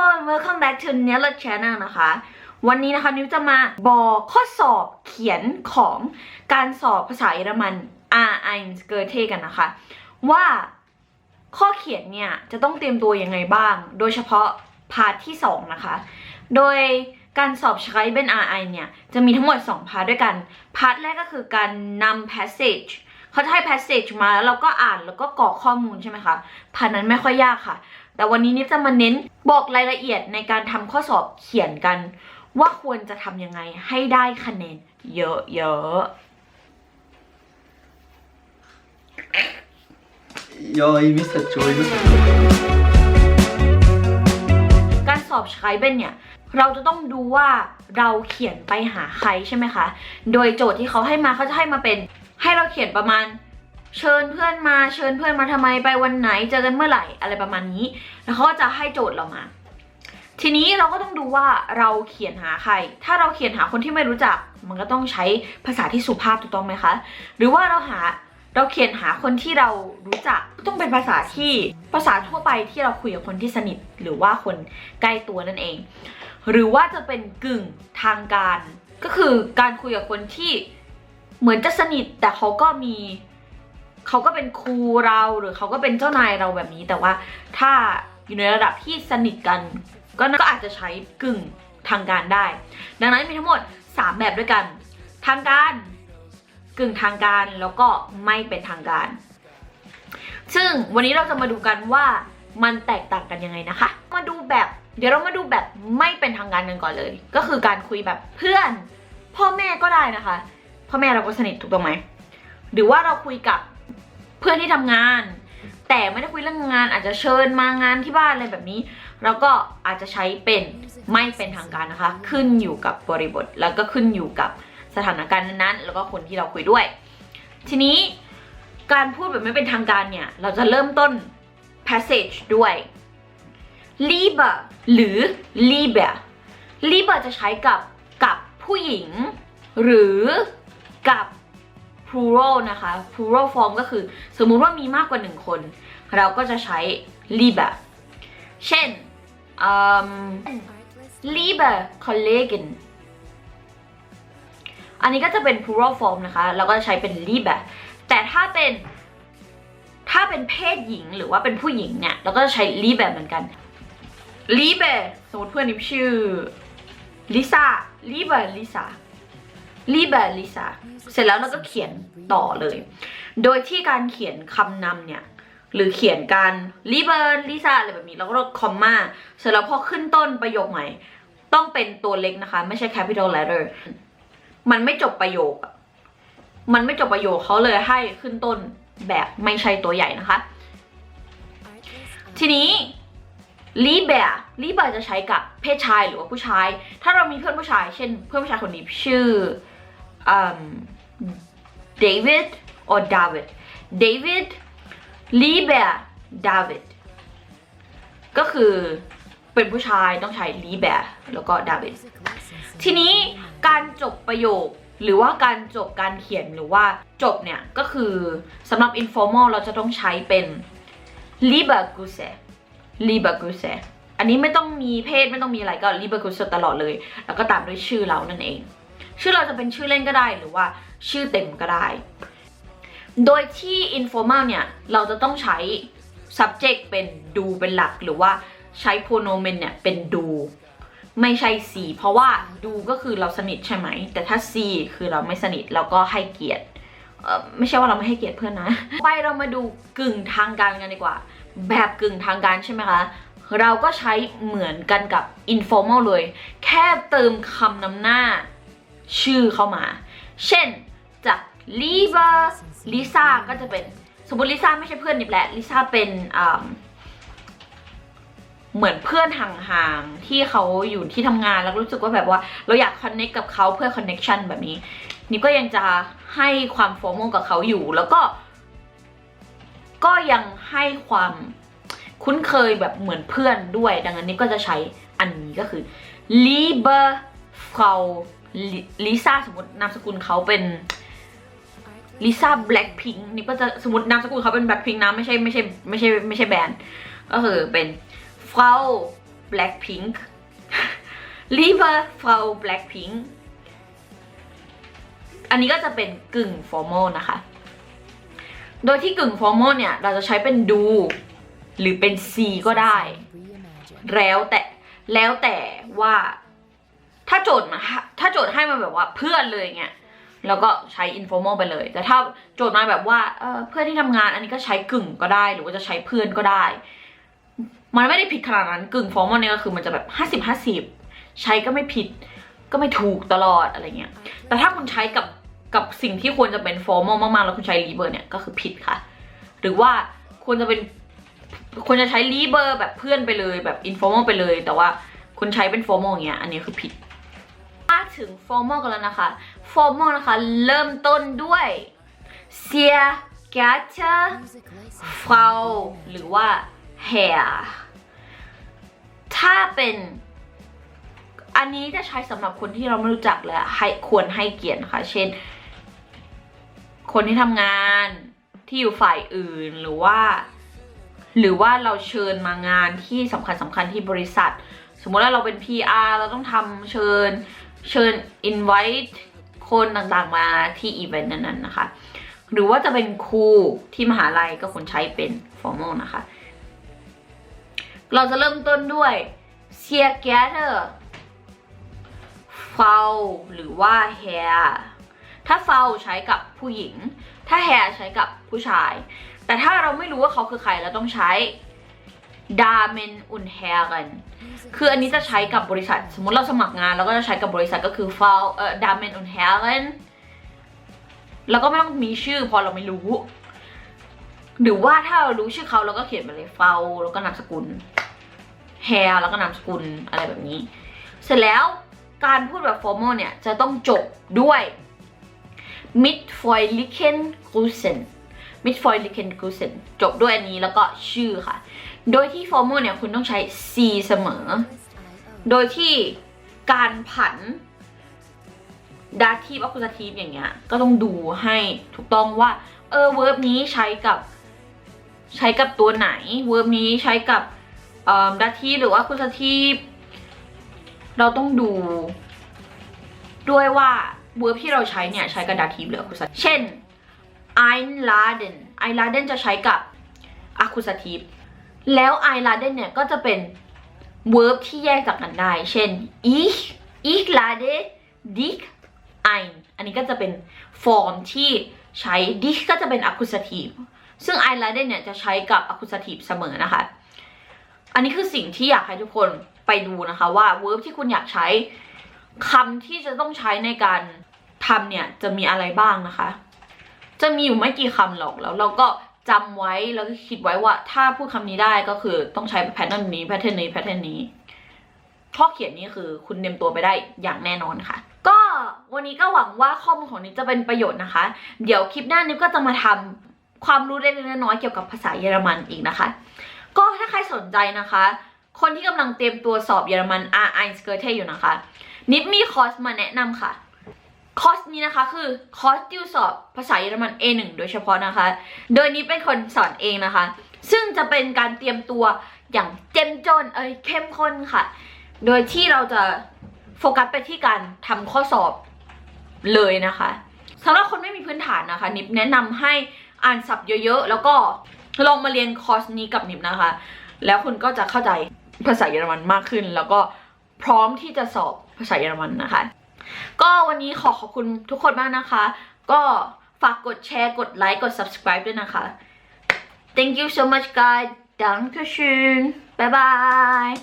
คน welcome back to n e l l Channel นะคะ วันนี้นะคะนิวจะมาบอกข้อสอบเขียนของการสอบภาษาเยอรมัน R1 g o e t h กันนะคะ ว่าข้อเขียนเนี่ยจะต้องเตรียมตัวยังไงบ้าง โดยเฉพาะพาร์ทที่ 2 นะคะ โดยการสอบใช้เป็น RI เนี่ย จะมีทั้งหมด 2 พาร์ทด้วยกัน พาร์ทแรกก็คือการนำ passage เขาจะให้ passage มาแล้วเราก็อ่านแล้วก็กรอกข้อมูลใช่ไหมคะ พาร์ทนั้นไม่ค่อยยากค่ะ แต่วันนี้นิฟจะมาเน้นบอกรายละเอียดในการทำข้อสอบเขียนกัน ว่าควรจะทำยังไงให้ได้คะแนนเยอะๆ Ja, ich wisst das schon, ich wisst das schon. การสอบใช้เป็นเนี่ยเราจะต้องดูว่าเราเขียนไปหาใครใช่ไหมคะ โดยโจทย์ที่เขาให้มาเขาจะให้มาเป็น ให้เราเขียนประมาณ เชิญเพื่อนมาเชิญเพื่อนมาทำไมไปวันไหนเจอกันเมื่อไหร่อะไรประมาณนี้ แล้วเขาก็จะให้โจทย์เรามา ทีนี้เราก็ต้องดูว่าเราเขียนหาใคร ถ้าเราเขียนหาคนที่ไม่รู้จัก มันก็ต้องใช้ภาษาที่สุภาพถูกต้องไหมคะ หรือว่าเราหาเราเขียนหาคนที่เรารู้จักต้องเป็นภาษาที่ภาษาทั่วไปที่เราคุยกับคนที่สนิท หรือว่าคนใกล้ตัวนั่นเอง หรือว่าจะเป็นกึ่งทางการ ก็คือการคุยกับคนที่เหมือนจะสนิทแต่เขาก็มี เขาก็เป็นครูเราหรือเขาก็เป็นเจ้านายเราแบบนี้ แต่ว่าถ้าอยู่ในระดับที่สนิทกัน ก็ก็อาจจะใช้กึ่งทางการได้ ดังนั้นมีทั้งหมด 3 แบบด้วยกัน ทางการกึ่งทางการแล้วก็ไม่เป็นทางการ ซึ่งวันนี้เราจะมาดูกันว่ามันแตกต่างกันยังไงนะคะ มาดูแบบ เดี๋ยวเรามาดูแบบไม่เป็นทางการกันก่อนเลย ก็คือการคุยแบบเพื่อน พ่อแม่ก็ได้นะคะ พ่อแม่เราก็สนิทถูกต้องไหมหรือว่าเราคุยกับ เพื่อนที่ทำงาน แต่ไม่ได้คุยเรื่องงานอาจจะเชิญมางานที่บ้านอะไรแบบนี้ เราก็อาจจะใช้เป็นไม่เป็นทางการนะคะ ขึ้นอยู่กับบริบท แล้วก็ขึ้นอยู่กับสถานการณ์นั้นๆแล้วก็คนที่เราคุยด้วย ทีนี้การพูดแบบไม่เป็นทางการเนี่ย เราจะเริ่มต้น passage ด้วย lieber หรือ lieber lieber จะใช้กับกับผู้หญิง หรือกับ plural นะคะ plural form ก็คือสมมุติว่ามีมากกว่าหนึ่งคน เราก็จะใช้ lieber เช่น lieber Kollegen อันนี้ก็จะเป็น plural form นะคะ เราก็จะใช้เป็น lieber แต่ถ้าเป็นถ้าเป็นเพศหญิงหรือว่าเป็นผู้หญิงเนี่ย เราก็จะใช้ lieber เหมือนกัน lieber สมมติเพื่อนนิมชื่อลิซ่า lieber ลิซ่า lieber ลิซาเสร็จแล้วเราก็เขียนต่อเลย โดยที่การเขียนคำนำเนี่ย หรือเขียนการ lieber ลิซาอะไรแบบนี้เราก็ลดคอมมาเสร็จแล้วพอขึ้นต้นประโยคใหม่ ต้องเป็นตัวเล็กนะคะ ไม่ใช่ capital letter มันไม่จบประโยคอะมันไม่จบประโยคเขาเลยให้ขึ้นต้นแบบไม่ใช่ตัวใหญ่นะคะ ทีนี้ลีเบะลีเบะจะใช้กับเพศชายหรือว่าผู้ชาย ถ้าเรามีเพื่อนผู้ชาย เช่น เพื่อนผู้ชายคนนี้ชื่อ เดวิด or ดาวิดเดวิดลีเบะดาวิดก็คือเป็นผู้ชายต้องใช้ลีเบะแล้วก็ดาวิดทีนี้การจบประโยคหรือว่าการจบการเขียนหรือว่าจบเนี่ย ก็คือสำหรับ informal เราจะต้องใช้เป็น lieber Grüße lieber Grüße อันนี้ไม่ต้องมีเพศไม่ต้องมีอะไรก็ lieber Grüße ตลอดเลย แล้วก็ตามด้วยชื่อเรานั่นเอง ชื่อเราจะเป็นชื่อเล่นก็ได้หรือว่าชื่อเต็มก็ได้ โดยที่ informal เนี่ย เราจะต้องใช้ subject เป็นดูเป็นหลัก หรือว่าใช้ pronomen เนี่ย เป็นดูไม่ใช่ C เพราะว่าดูก็คือเราสนิทใช่ไหม แต่ถ้า C คือเราไม่สนิทแล้วก็ให้เกียรติไม่ใช่ว่าเราไม่ให้เกียรติเพื่อนนะ ไปเรามาดูกึ่งทางการกันดีกว่า แบบกึ่งทางการใช่ไหมคะ เราก็ใช้เหมือนกันกับ informal เลย แค่เติมคำนำหน้า ชื่อเข้ามา เช่นจาก Liba Lisa ก็จะเป็นสมมติลิซ่าไม่ใช่เพื่อนนิบแหละลิซ่าเป็นเหมือนเพื่อนห่างๆที่เขาอยู่ที่ทำงานแล้วรู้สึกว่าแบบว่า เราอยากคอนเน c t กับเขาเพื่อคอนเน c t ชันแบบนี้นี่ก็ยังจะให้ความโฟมกับเขาอยู่ แล้วก็ ก็ยังให้ความคุ้นเคยแบบเหมือนเพื่อนด้วย ดังนั้นนี่ก็จะใช้อันนี้ก็คือ lieber Frau Lisa สมมตินามสกุลเขาเป็นลิซ่าแบล็คพิงนี่ก็จะสมมตินามสกุลเขาเป็นแบล็คพิงนะไม่ใช่ไม่ใช่ไม่ใช่ไม่ใช่แบรนด์ก็คือเป็น Frau Blackpink Lieber Frau Blackpink อันนี้ก็จะเป็นกึ่ง formal นะคะ โดยที่กึ่ง formal เนี่ย เราจะใช้เป็นดู หรือเป็น C ก็ได้ แล้วแต่แล้วแต่ว่า ถ้าโจทย์มาถ้าโจทย์ให้มาแบบว่าเพื่อนเลยเงี้ยแล้วก็ใช้ informal ไปเลย แต่ถ้าโจทย์มาแบบว่าเออเพื่อนที่ทำงานอันนี้ก็ใช้กึ่งก็ได้ หรือว่าจะใช้เพื่อนก็ได้ มันไม่ได้ผิดขนาดนั้นกึ่ง formal เนี่ยก็คือมันจะแบบห้าสิบห้าสิบใช้ก็ไม่ผิดก็ไม่ถูกตลอดอะไรเงี้ย แต่ถ้าคุณใช้กับกับสิ่งที่ควรจะเป็น formal มากๆ แล้วคุณใช้ liber เนี่ยก็คือผิดค่ะ หรือว่าควรจะเป็นควรจะใช้ liber แบบเพื่อนไปเลยแบบ informal ไปเลย แต่ว่าคุณใช้เป็น formal อย่างเงี้ย อันนี้คือผิดาถึง formal กันแล้วนะคะ formal นะคะ เริ่มต้นด้วย sehr geehrte Frau หรือว่า Herr ถ้าเป็นอันนี้จะใช้สำหรับคนที่เราไม่รู้จักและให้ควรให้เกียรตินะคะ เช่น คนที่ทำงานที่อยู่ฝ่ายอื่นหรือว่า หรือว่าเราเชิญมางานที่สำคัญสำคัญที่บริษัท สมมติว่าเราเป็น PR เราต้องทำเชิญ เชิญ invite คนต่างๆมาที่อีเวนต์นั้นๆนะคะ หรือว่าจะเป็นครูที่มหาลัยก็ควรใช้เป็น formal นะคะ เราจะเริ่มต้นด้วย sehr geehrte Frau หรือว่า Herr ถ้า Frau ใช้กับผู้หญิง ถ้า Herr ใช้กับผู้ชาย แต่ถ้าเราไม่รู้ว่าเขาคือใครเราต้องใช้ Damen und Herren คืออันนี้จะใช้กับบริษัท สมมติเราสมัครงานเราก็จะใช้กับบริษัทก็คือ Frau เอ่อ Damen und Herren แล้วก็ไม่ต้องมีชื่อพอเราไม่รู้ หรือว่าถ้าเรารู้ชื่อเขาเราก็เขียนไปเลย Frau แล้วก็นามสกุล Hair แล้วก็นามสกุลอะไรแบบนี้ เสร็จแล้วการพูดแบบ formal เนี่ยจะต้องจบด้วย mit freundlichen Grüßen mit freundlichen Grüßen จบด้วยอันนี้แล้วก็ชื่อค่ะ โดยที่ formal เนี่ยคุณต้องใช้ C เสมอ โดยที่การผัน dative accusative อย่างเงี้ย ก็ต้องดูให้ถูกต้องว่า เออ verb นี้ใช้กับ ใช้กับตัวไหน verb นี้ใช้กับเอ่อ dative หรือว่า accusative เราต้องดูด้วยว่า verb ที่เราใช้เนี่ย ใช้กับ dative หรือ accusative เช่น einladen einladen จะใช้กับ accusative แล้ว einladen เนี่ยก็จะเป็น verb ที่แยกจากกันได้ เช่น ich ich lade dich ein อันนี้ก็จะเป็นฟอร์มที่ใช้ dich ก็จะเป็น accusative ซึ่ง I laden เนี่ยจะใช้กับ accusative เสมอนะคะ อันนี้คือสิ่งที่อยากให้ทุกคนไปดูนะคะว่า verb ที่คุณอยากใช้คำที่จะต้องใช้ในการทำเนี่ยจะมีอะไรบ้างนะคะ จะมีอยู่ไม่กี่คำหรอกแล้วเราก็ จำไว้แล้วก็คิดไว้ว่า ถ้าพูดคำนี้ได้ก็คือต้องใช้แพทเทิร์นนี้แพทเทิร์นนี้แพทเทิร์นนี้ ข้อเขียนนี้คือคุณเตรียมตัวไปได้อย่างแน่นอนค่ะ ก็วันนี้ก็หวังว่าข้อมูลของนิดจะเป็นประโยชน์นะคะ เดี๋ยวคลิปหน้านิดก็จะมาทำความรู้เล็กๆน้อยๆเกี่ยวกับภาษาเยอรมันอีกนะคะ ก็ถ้าใครสนใจนะคะ คนที่กำลังเตรียมตัวสอบเยอรมัน R1 s k i r t อยู่นะคะ นิดมีคอร์สมาแนะนำค่ะ คอร์สนี้นะคะคือคอร์สติวสอบภาษาเยอรมัน A1 โดยเฉพาะนะคะ โดยนี้เป็นคนสอนเองนะคะ ซึ่งจะเป็นการเตรียมตัวอย่างเจ้มจนเอ้ยเข้มข้นค่ะ โดยที่เราจะโฟกัสไปที่การทำข้อสอบเลยนะคะสำหรับคนไม่มีพื้นฐานนะคะ นิบแนะนำให้อ่านศัพท์เยอะๆ แล้วก็ลองมาเรียนคอร์สนี้กับนิบนะคะ แล้วคุณก็จะเข้าใจภาษาเยอรมันมากขึ้น แล้วก็พร้อมที่จะสอบภาษาเยอรมันนะคะ ก็วันนี้ขอขอบคุณทุกคนมากนะคะ ก็ฝากกดแชร์กดไลค์กด subscribe ด้วยนะคะ thank you so much guys Dankeschön bye bye